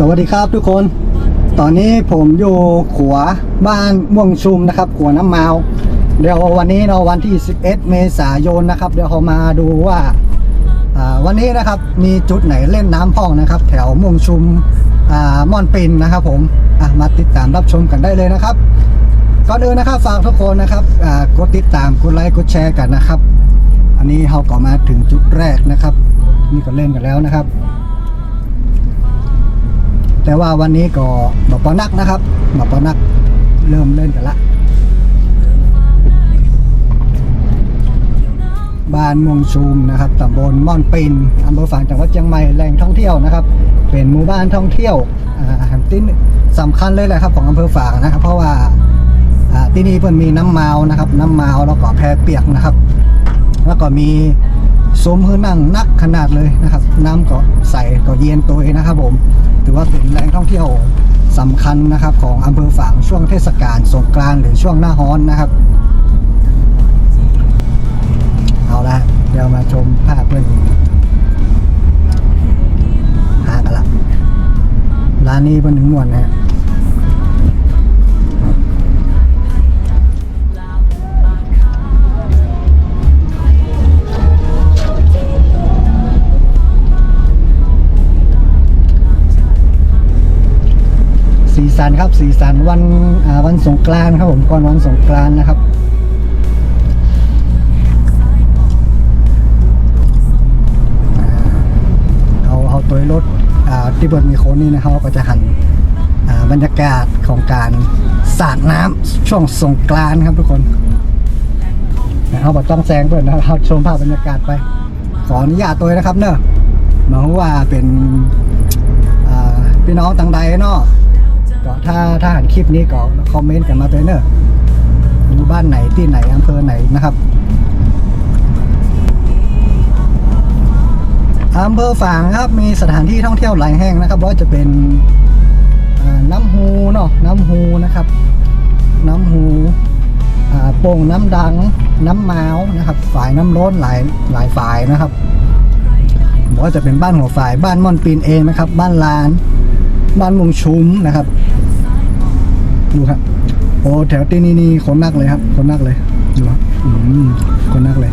สวัสดีครับทุกคน ตอนนี้ผมอยู่ขัวบ้านม่วงชุมนะครับขัวน้ำมาวเดี๋ยววันนี้เนาวันที่ 11 เมษายนนะครับ เดี๋ยวเรามาดูว่าวันนี้นะครับมีจุดไหนเล่นน้ำพองนะครับ แถวม่วงชุมม่อนปินนะครับ ผมมาติดตามรับชมกันได้เลยนะครับก่อนอื่นนะครับฝากทุกคนนะครับกดติดตามกดไลค์กดแชร์กันนะครับ อันนี้เราก็มาถึงจุดแรกนะครับ นี่ก็เล่นกันแล้วนะครับ แต่ว่าวันนี้ก็หมอปอนักนะครับหมอปอนักเริ่มเล่นกันละ บ้านมวงชุมนะครับตำบลม่อนปินอำเภอฝางจังหวัดเชียงใหม่แหล่งท่องเที่ยวนะครับ เป็นหมู่บ้านท่องเที่ยวแห่งที่สำคัญเลยแหละครับของอำเภอฝางนะครับ เพราะว่าที่นี่เพิ่นมีน้ำเมานะครับ น้ำเมาแล้วก็แพเปียกนะครับ แล้วก็มี ซุ้มฮือนั่งนักขนาดเลยนะครับ น้ำก็ใสก็เย็นตัวเองนะครับผมถือว่าเป็นแหล่งท่องเที่ยวสำคัญนะครับ ของอำเภอฝางช่วงเทศกาลสงกรานต์หรือช่วงหน้าร้อนนะครับ เอาละเดี๋ยวมาชมภาพเพื่อนหากันละร้านนี้เป็นหนึ่งมวนนะฮะ สีสันครับสีสันวันวันสงกรานต์ครับผมก่อนวันสงกรานต์นะครับเอาเอาตัวรถอ่าที่เบิดมีโคนนี่นะครับก็จะหันบรรยากาศของการสาดน้ำช่วงสงกรานต์ครับทุกคนนะครับบอกต้องแซงเพื่อนนะครับชมภาพบรรยากาศไป ขออนุญาตตัวนะครับเนอะหมายว่าเป็นพี่น้องต่างใดเนาะ ก็ถ้าถ้าหันคลิปนี้ก็คอมเมนต์กันมาตัวเนอะอยู่บ้านไหนที่ไหนอำเภอไหนนะครับอำเภอฝางครับมีสถานที่ท่องเที่ยวหลายแห่งนะครับว่าจะเป็นน้ำฮูเนาะน้ำฮูนะครับ น้ำฮูโป่งน้ำดังน้ำเมาวนะครับ ฝ่ายน้ำร้อนหลายหลายฝ่ายนะครับบอกว่าจะเป็นบ้านหัวฝ่ายบ้านม่อนปีนเองนะครับ บ้านลาน บ้านมุงชุ้มนะครับ ดูครับ โอ้แถวที่นี่นี่คนนักเลยครับ คนนักเลยดูครับคนนักเลย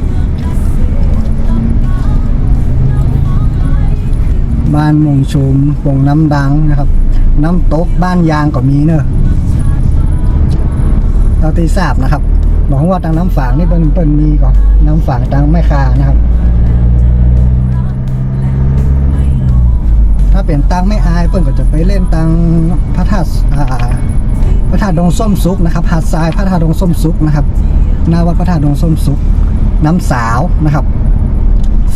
บ้านมงชุมวงน้ำดังนะครับ น้ำตกบ้านยางก็มีเนอะเราตีทราบนะครับบอกว่าทางน้ำฝางนี่เป็นเป็นมีก่อนน้ำฝางทางแม่คานะครับ ถ้าเป็นตังไม่อายเปิ้นก็จะไปเล่นตังพระธาตุพระธาตุดงส้มซุกนะครับหาดทรายพระธาตุดงส้มซุกนะครับหน้าวัดพระธาตุดงส้มซุกน้ำสาวนะครับ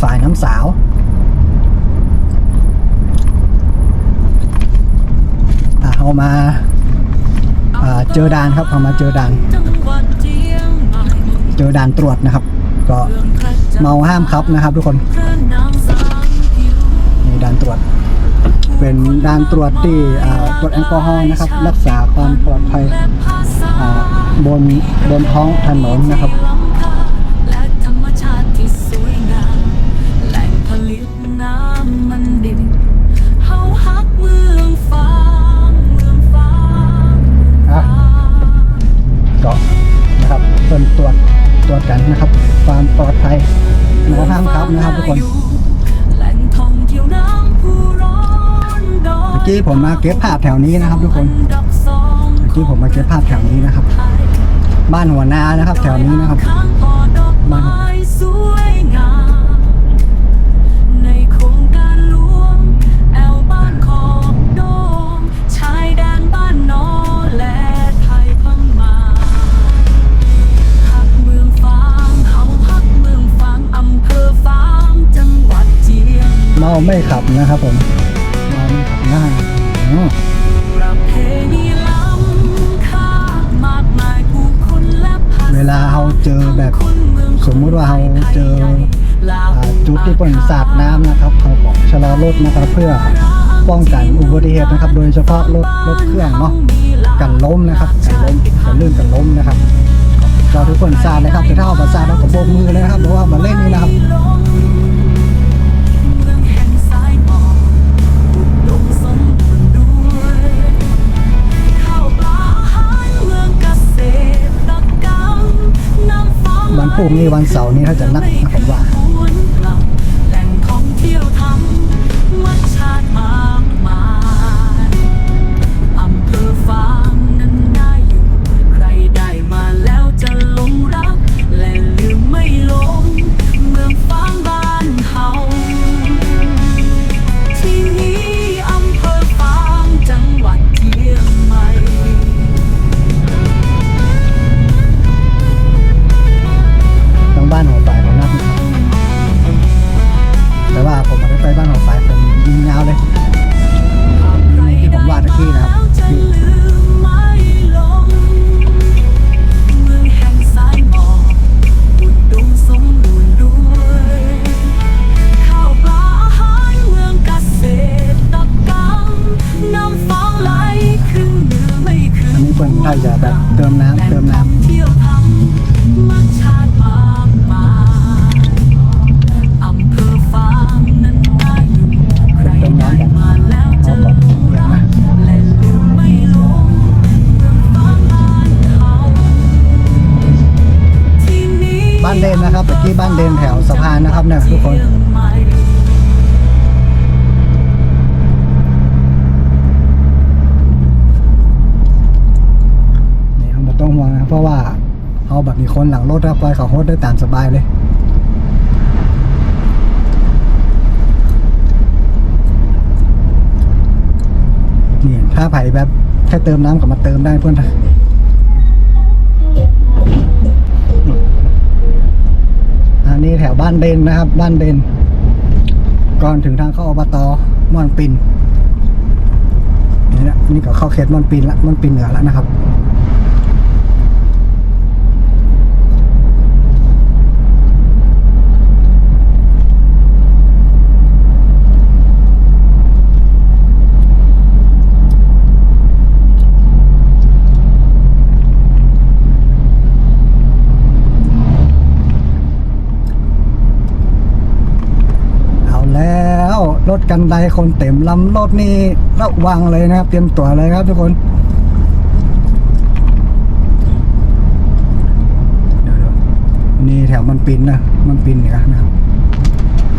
ฝ่ายน้ำสาวเอามาอ่าเจอด่านครับเอามาเจอด่าน เจอด่านตรวจนะครับ ก็เมาห้ามครับนะครับทุกคนนี่ด่านตรวจ เป็นด่านตรวจที่อ่าตรวจแอลกอฮอล์นะครับ รักษาความปลอดภัยอ่าบนบนท้องถนนนะครับและธรรมชาติที่สวยงามแหล่งผลิตน้ำมันดิบเฮาฮักเมืองฟ้าเมืองฟ้าอะก็นะครับเพิ่มตรวจตรวจกันนะครับ ความปลอดภัยเมาห้ามครับนะครับทุกคน มื่อกี้ผมมาเก็บภาพแถวนี้นะครับ ทุกคนดอกสองเมื่อกี้ผมมาเก็บภาพแถวนี้นะครับ บ้านหัวนานะครับ แถวนี้นะครับข้างพอดอกไม้สวยงามในโครงการหลวงแอวบ้านขอบโดงชายแดนบ้านนอและไทยพม่าฮักเมืองฟางเฮาฮักเมืองฟางอำเภอฟางจังหวัดเจียงเมาไม่ขับนะครับผมเมาไม่ขับ หน้าอืมประเพณีล้ำค่ามากมายผู้คนเวลาเราเจอแบบสมมุติว่าเราเจอจุดที่เปิดสาดน้ำนะครับเราก็ชะลอรถนะครับเพื่อป้องกันอุบัติเหตุนะครับ โดยเฉพาะรถรถเครื่องเนาะกันล้มนะครับกันล้มกันลื่นกันล้มนะครับก็ทุกคนทราบนะครับแต่ถ้าเอาภาษาเราก็โบกมือเลยนะครับเพราะว่ามาเล่นนี่นะครับ รุ่งนี้วันเสาร์นี้ถ้าจะนักนะผมว่า ถ้าจะแบบเติมน้ำเติมน้ำเที่ยวทำมัชาติมากมายอำเภอฟางนั้นน่าอยู่ใครได้มาแล้วจะหลงรักและลืมไม่ลงเมืองฟางบ้านเขาที่นี้บ้านเดนนะครับตะกี้บ้านเดนแถวสะพานนะครับเนี่ยทุกคนเชียงใหม่นี่ เพราะว่าเอาแบบมีคนหลังรถรับไปเขาโฮดได้ตามสบายเลยนี่ถ้าไผ่แบบแค่เติมน้ำกับมาเติมได้เพื่อนอันนี้แถวบ้านเดนนะครับ บ้านเดน ก่อนถึงทางเข้าอบตม่อนปินนี่นะนี่ก็เข้าเขตม่อนปินละม่อนปินเหนือแล้วนะครับ เอาแล้ว รถกันไดคนเต็มลำรถนี่ระวังเลยนะครับ เตรียมตัวเลยครับทุกคนเดี๋ยวๆนี่แถวมันปินนะ มันปินเนี่ยนะครับ